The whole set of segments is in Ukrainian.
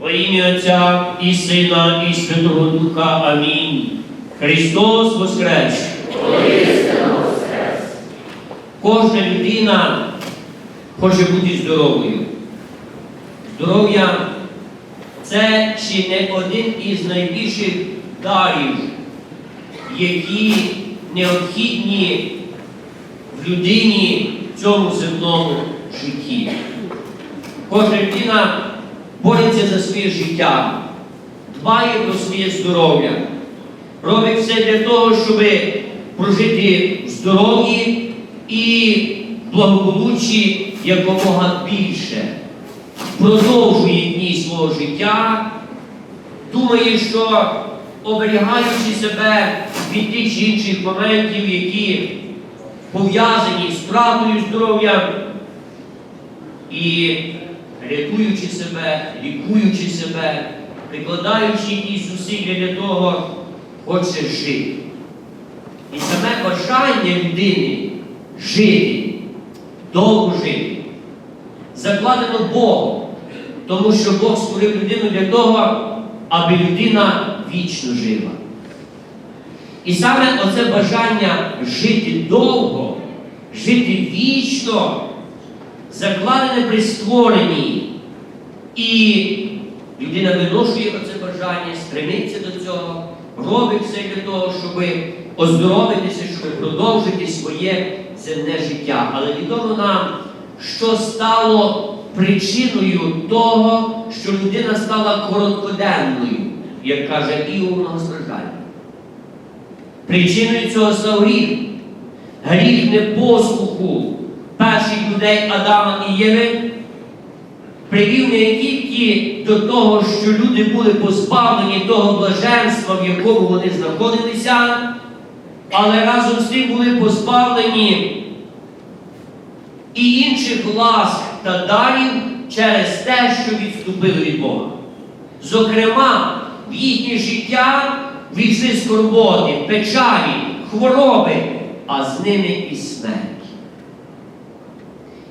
Во ім'я Отця і Сина, і Святого Духа. Амінь. Христос Воскрес! Кожна людина хоче бути здоровою. Здоров'я це чи не один із найбільших дарів, які необхідні в людині в цьому земному житті. Кожна людина бореться за своє життя, дбає про своє здоров'я, робить все для того, щоб прожити в здоров'ї і благополуччі якомога більше. Продовжує дні свого життя, думає, що оберігаючи себе від тих інших моментів, які пов'язані з втратою здоров'я і рятуючи себе, лікуючи себе, прикладаючи якісь зусилля для того, хоче жити. І саме бажання людини жити, довго жити, закладено Богом, тому що Бог створив людину для того, аби людина вічно жила. І саме оце бажання жити довго, жити вічно, закладене при створенні. І людина виношує оце бажання, стремиться до цього, робить все для того, щоб оздоровитися, щоб продовжити своє земне життя. Але відомо нам, що стало причиною того, що людина стала короткоденною, як каже Іов Многостраждальний. Причиною цього став гріх. Гріх непослуху перших людей Адама і Єви привів не тільки до того, що люди були позбавлені того блаженства, в якому вони знаходилися, але разом з тим були позбавлені і інших ласк та дарів через те, що відступили від Бога. Зокрема, в їхнє життя війшли скорботи, печалі, хвороби, а з ними і смерть.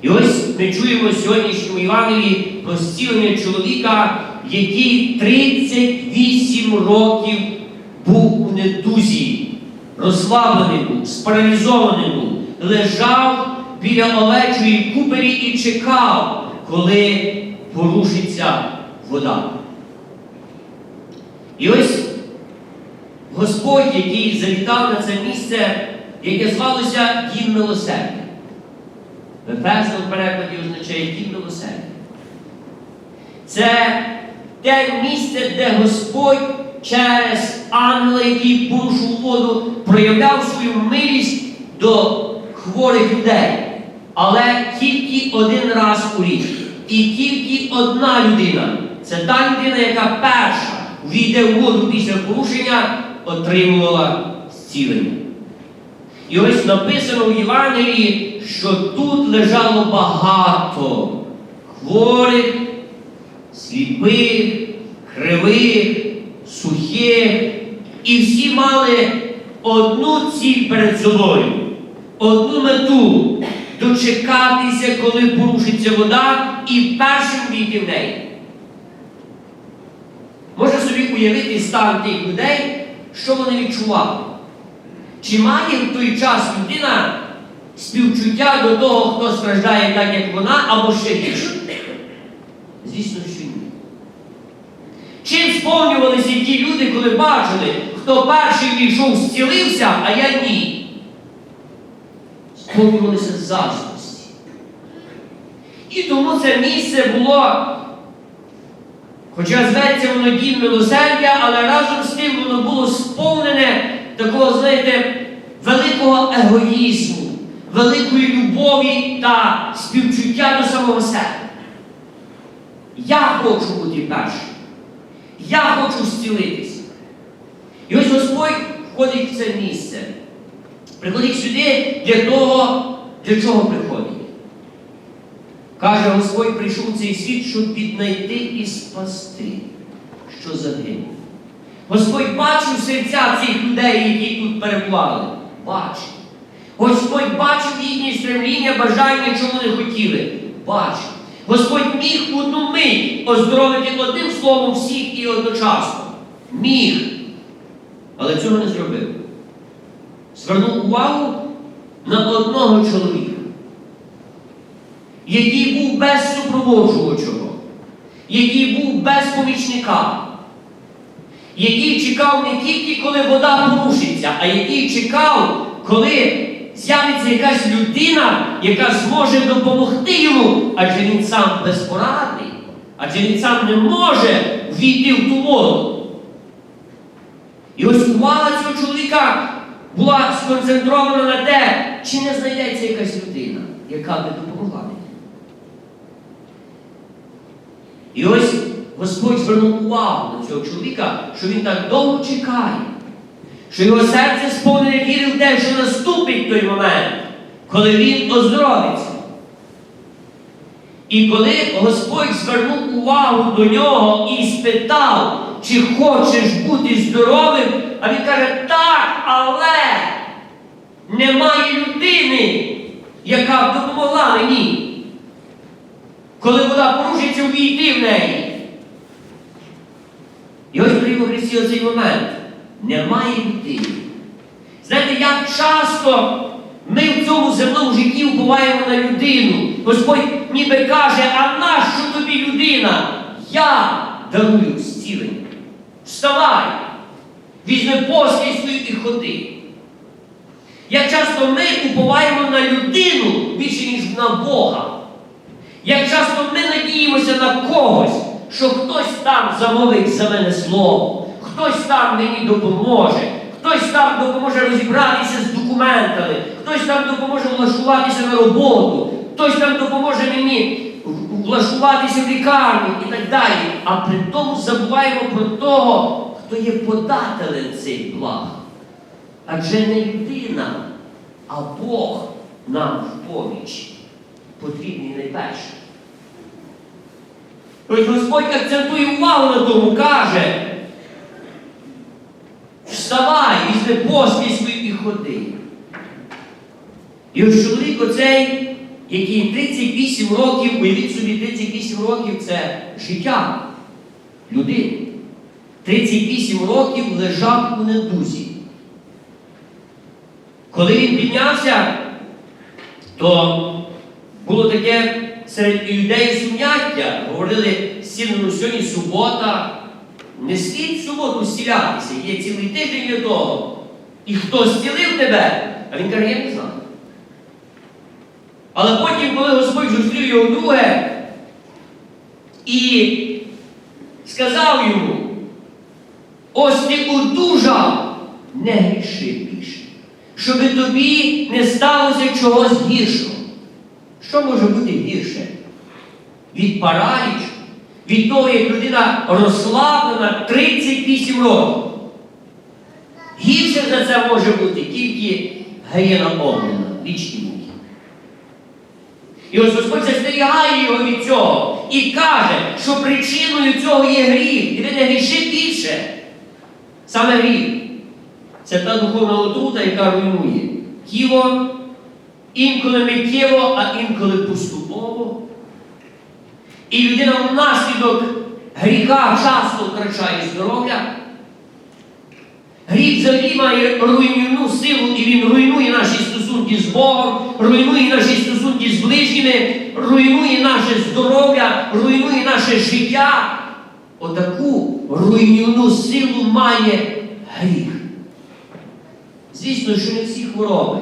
І ось ми чуємо в сьогоднішньому Євангелії про зцілення чоловіка, який 38 років був у недузі, розслаблений був, спаралізований був, лежав біля овечої купері і чекав, коли порушиться вода. І ось Господь, який завітав на це місце, яке звалося Дім милосердя. В ефесному перекладі означає Дім милосердя. Це те місце, де Господь через ангела, який порушив воду, проявляв свою милість до хворих людей. Але тільки один раз у рік. І тільки одна людина. Це та людина, яка перша війде в воду після порушення, отримувала зцілення. І ось написано в Євангелії, що тут лежало багато хворих, сліпих, кривих, сухих, і всі мали одну ціль перед собою, одну мету дочекатися, коли порушиться вода, і першим війти в неї. Можна собі уявити стан тих людей, що вони відчували. Чи має в той час людина співчуття до того, хто страждає так, як вона, або ще більше? Звісно, що ні. Чим сповнювалися ті люди, коли бачили, хто перший війшов, зцілився, а я ні? Сповнювалися заздрості. І тому це місце було, хоча зветься воно дім милосердя, але разом з тим воно було сповнене такого, знаєте, великого егоїзму, великої любові та співчуття до самого себе. Я хочу бути першим. Я хочу зцілитися. І ось Господь входить в це місце. Приходить сюди для того, для чого приходить. Каже, Господь прийшов цей світ, щоб піднайти і спасти, що загинув. Господь бачив серця цих людей, які тут перебували. Бачив. Господь бачив їхнє стремління, бажання, що вони хотіли. Бачив. Господь міг одну мить оздоровити одним словом всіх і одночасно. Міг. Але цього не зробив. Звернув увагу на одного чоловіка, який був без супроводжувачого, який був без помічника, який чекав не тільки, коли вода порушиться, а який чекав, коли з'явиться якась людина, яка зможе допомогти йому, адже він сам безпорадний, адже він сам не може війти в ту воду. І ось увага цього чоловіка була сконцентрована на те, чи не знайдеться якась людина, яка би допомогла мені. І ось Господь звернув увагу на цього чоловіка, що він так довго чекає, що його серце сповнене віри в те, що наступить той момент, коли він оздоровиться. І коли Господь звернув увагу до нього і спитав, чи хочеш бути здоровим, а він каже, так, але немає людини, яка допомогла мені. Коли вода порушиться, увійти в неї. І ось во Христі оцей момент. Немає людини. Знаєте, як часто ми в цьому земному житті вбуваємо на людину. Господь ніби каже, а нащо тобі людина? Я дарую зцілення. Вставай, візьми постіль свою і ходи. Як часто ми уповаємо на людину більше, ніж на Бога. Як часто ми надіємося на когось, що хтось там замовить за мене слово, хтось там мені допоможе, хтось там допоможе розібратися з документами, хтось там допоможе влаштуватися на роботу, хтось там допоможе мені влаштуватися в лікарню і так далі. А при тому забуваємо про того, хто є подателем цих благ. Адже не людина, а Бог нам в поміч потрібний найперше. Ось Господь акцентує увагу на тому, каже, вставай, візьми постіль свою і ходи. І ось чоловік оцей, який 38 років, уявіть собі, 38 років це життя людини. 38 років лежав у недузі. Коли він піднявся, то було таке серед людей суняття. Говорили, сіну сьогодні субота. Не слід в суботу зцілятися, є цілий тиждень для того. І хто зцілив тебе? А він каже, я не знаю. Але потім, коли Господь зустрів його друге і сказав йому, ось ти одужав, не гріши більше, щоби тобі не сталося чогось гіршого. Що може бути гірше? Від паралічу, від того, як людина розслаблена 38 років. Гірше за це може бути тільки геєна огнена, вічні муки. І ось Господь застерігає його від цього і каже, що причиною цього є гріх. І ви не гріши більше. Саме гріх. Це та духовна отрута, яка руйнує тіло, інколи миттєво, а інколи поступово. І людина внаслідок гріха часто втрачає здоров'я. Гріх взагалі має руйнівну силу, і він руйнує наші стосунки з Богом, руйнує наші стосунки з ближніми, руйнує наше здоров'я, руйнує наше життя. Отаку руйнівну силу має гріх. Звісно, що не всі хвороби,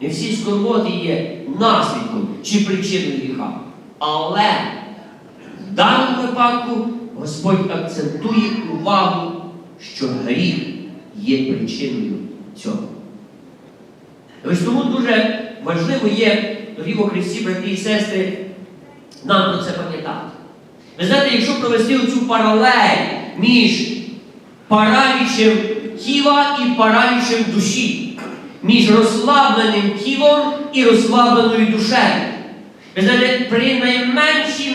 не всі скорботи є наслідком чи причиною гріха. Але в даному випадку Господь акцентує увагу, що гріх є причиною цього. Ось тому дуже важливо є, дорогі во Христі, брати і сестри, нам про це пам'ятати. Ви знаєте, якщо провести оцю паралель між паралічем тіла і паралічем душі, між розслабленим тілом і розслабленою душею. Ви знаєте, при найменшім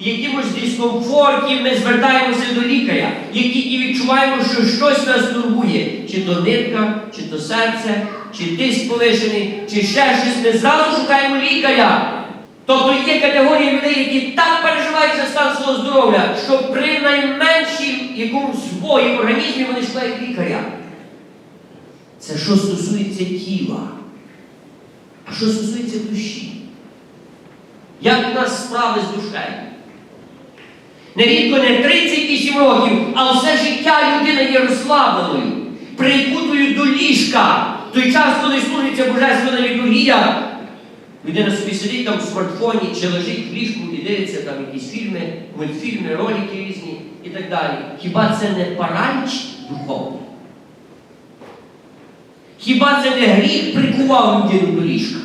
якимось дискомфорті ми звертаємося до лікаря, як тільки відчуваємо, що щось нас турбує, чи то нирка, чи то серце, чи тиск повишений, чи ще щось, ми зразу шукаємо лікаря. Тобто є категорії людей, які так переживають за стан свого здоров'я, що при найменшій якомусь збої в організмі вони шукають лікаря. Це що стосується тіла. А що стосується душі? Як у нас справи з душею? Нерідко не 38 років, а все життя людина є розслабленою, прикутою до ліжка. Той час, коли служиться божественна літургія, людина собі сидить там в смартфоні чи лежить в ліжку і дивиться там якісь фільми, мультфільми, ролики різні і так далі. Хіба це не параліч духовний? Хіба це не гріх прикував людину до ліжка?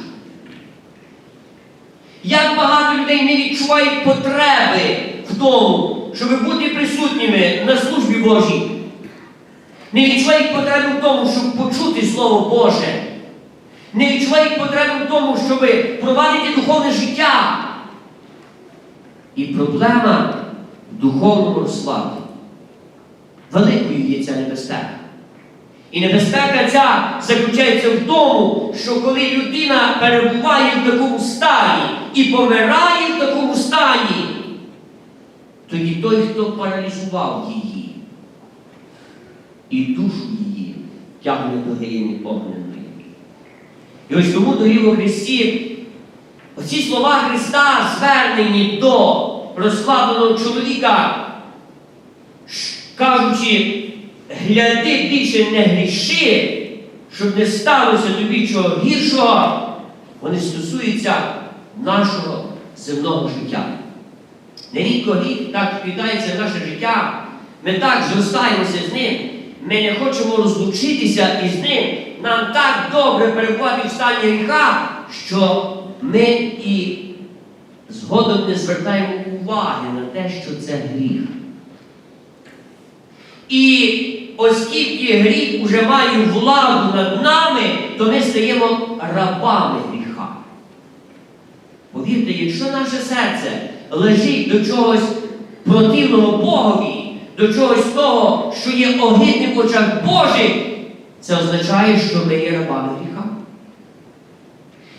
Як багато людей не відчувають потреби в тому, щоб бути присутніми на службі Божій, не відчувають потреби в тому, щоб почути Слово Боже, не відчувають потреби в тому, щоб провадити духовне життя. І проблема в духовному розслабленні. Великою є ця небезпека. І небезпека ця заключається в тому, що коли людина перебуває в такому стані і помирає тоді той, хто паралізував її, і душу її тягне до гиєни огненої. І ось тому, дорогі у Христі, оці слова Христа звернені до розслабленого чоловіка, кажучи, гляди більше не гріши, щоб не сталося тобі чого гіршого, вони стосуються нашого земного життя. Нерідко гріх так впітається в наше життя, ми так зростаємося з ним, ми не хочемо розлучитися із ним. Нам так добре перебувати в стані гріха, що ми і згодом не звертаємо уваги на те, що це гріх. І оскільки гріх уже має владу над нами, то ми стаємо рабами гріха. Повірте, якщо наше серце лежить до чогось противного Богові, до чогось того, що є огидним в очах Божих, це означає, що ми є рабами гріха.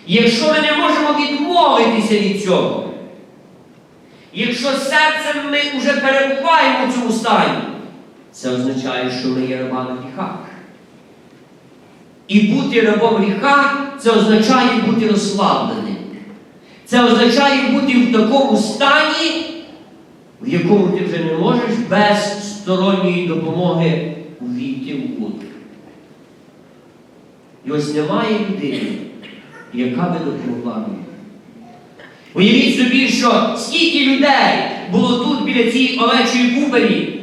Якщо ми не можемо відмовитися від цього, якщо серцем ми вже перебуваємо в цьому стані, це означає, що ми є рабами гріха. І бути рабом гріха це означає бути розслабленим. Це означає бути в такому стані, в якому ти вже не можеш без сторонньої допомоги увійти в воду. І ось немає людини, яка би допомогла мені. Уявіть собі, що скільки людей було тут біля цієї овечої купелі,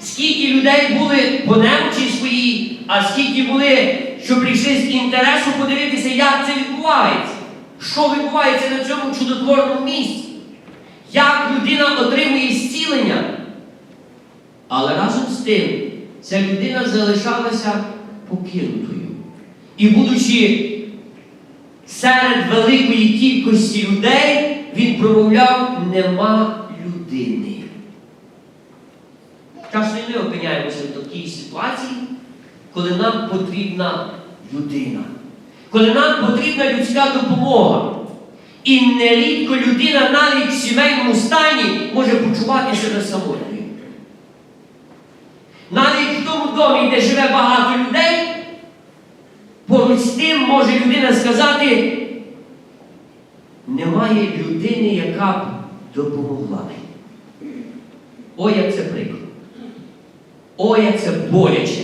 скільки людей були по немочі своїй, а скільки були, що прийшли з інтересу подивитися, як це відбувається, що відбувається на цьому чудотворному місці, як людина отримує зцілення. Але разом з тим ця людина залишалася покинутою. І будучи серед великої кількості людей, він промовляв нема людини. Часто і ми опиняємося в такій ситуації, коли нам потрібна людина, коли нам потрібна людська допомога. І нерідко людина навіть в сімейному стані може почувати себе самотньою. Навіть в тому домі, де живе багато людей, поруч з тим може людина сказати, немає людини, яка б допомогла. Ой, як це прикро. Ой, як це боляче.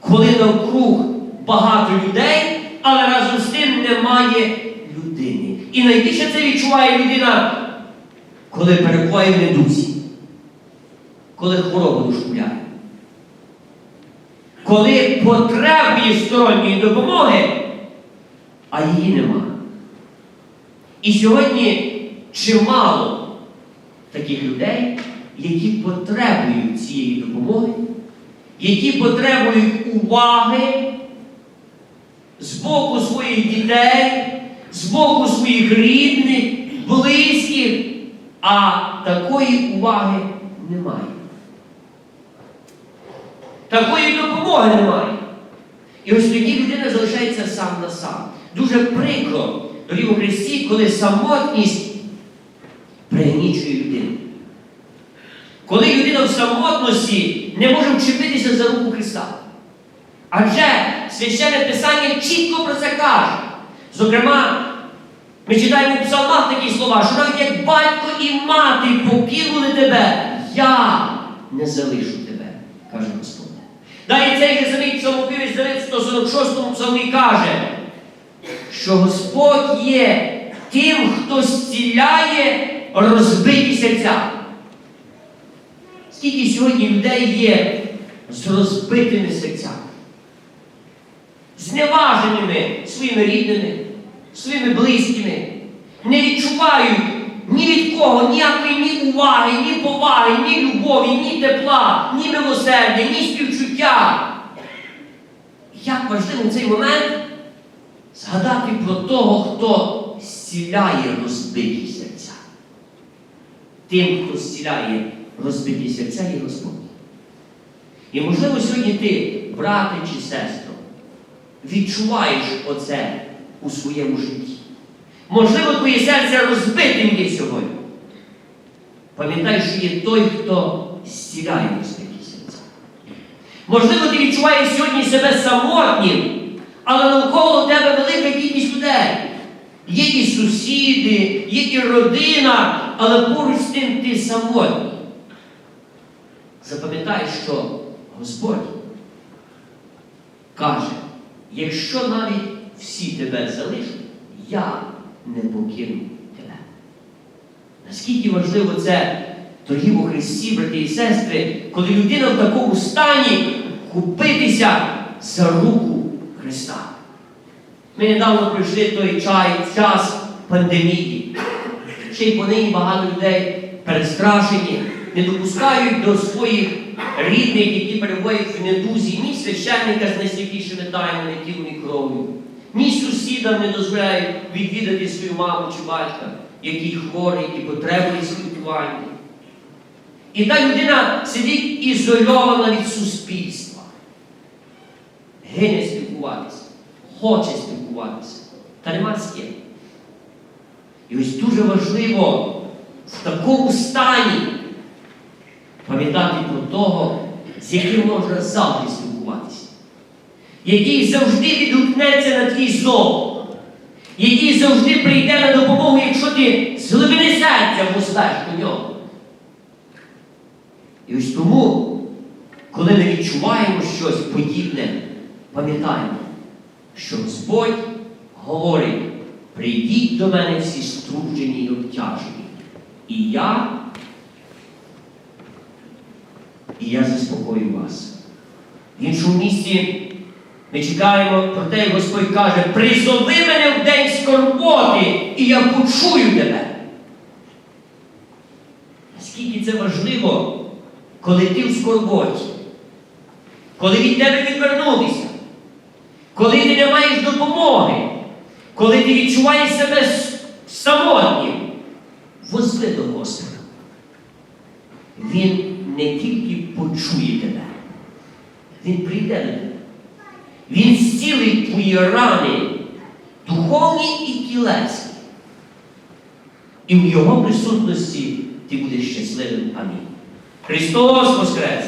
Коли навкруг багато людей, але разом з тим немає людини. І найбільше це відчуває людина, коли перебуває в недусі, коли хвороба дошкуляє. Коли потребує сторонньої допомоги, а її нема. І сьогодні чимало таких людей, які потребують цієї допомоги, які потребують уваги з боку своїх дітей, з боку своїх рідних, близьких, а такої уваги немає. Такої допомоги немає. І ось тоді людина залишається сам на сам. Дуже прикро, у Христі, коли самотність пригнічує людину. Коли людина в самотності не може вчепитися за руку Христа. Адже священне Писання чітко про це каже. Зокрема, ми читаємо у псалмах такі слова, що навіть як батько і мати покинули тебе, я не залишу тебе, каже Господь. Далі цей же самий псалмопівець Давид в 146 псалмі каже, що Господь є тим, хто зціляє розбиті серця. Скільки сьогодні людей є з розбитими серцями, зневаженими своїми рідними, своїми близькими, не відчувають ні від кого ніякої ні уваги, ні поваги, ні любові, ні тепла, ні милосердя, ні співчуття. Як важливо цей момент згадати про того, хто зціляє розбиті серця. Тим, хто зціляє розбиті серця є Господь. І можливо сьогодні ти, брате чи сестро, відчуваєш оце у своєму житті. Можливо, твоє серце розбитим є сьогодні. Пам'ятай, що є той, хто зціляє розбиті серця. Можливо, ти відчуваєш сьогодні себе самотнім, але навколо тебе велика кількість людей. Є і сусіди, є і родина, але поруч з тим ти самотній. Запам'ятай, що Господь каже, якщо навіть всі тебе залишать, я не покину тебе. Наскільки важливо це, дорогі у Христі, брати і сестри, коли людина в такому стані купитися за руку Христа. Ми недавно пройшли той чай, час пандемії. Ще й понині багато людей перестрашені, не допускають до своїх рідних, які перебувають в недузі, ні священника з найсвятішими тайнами, тілом і кров'ю, ні сусідам не дозволяють відвідати свою маму чи батька, який хворий і потребує спілкування. І та людина сидить ізольована від суспільства, гине спілкуватися, хоче спілкуватися, та нема з ким. І ось дуже важливо в такому стані пам'ятати про того, з яким можна завжди спілкуватися, який завжди відгукнеться на твій зов, який завжди прийде на допомогу, якщо ти з глибини серця пустаєш до нього. І ось тому, коли ми відчуваємо щось подібне, пам'ятаємо, що Господь говорить, прийдіть до мене всі струджені і обтяжені, і я, і я заспокою вас. В іншому місці ми чекаємо про те, Господь каже, призови мене в день скорботи, і я почую тебе. Наскільки це важливо, коли ти в скорботі, коли від тебе відвернутися, коли ти не маєш допомоги, коли ти відчуваєш себе самотнім, возви до Господа. Він не тільки почує тебе, Він прийде до тебе. Він зцілить твої рани, духовні і тілесні. І в Його присутності ти будеш щасливим. Амінь. Христос Воскрес!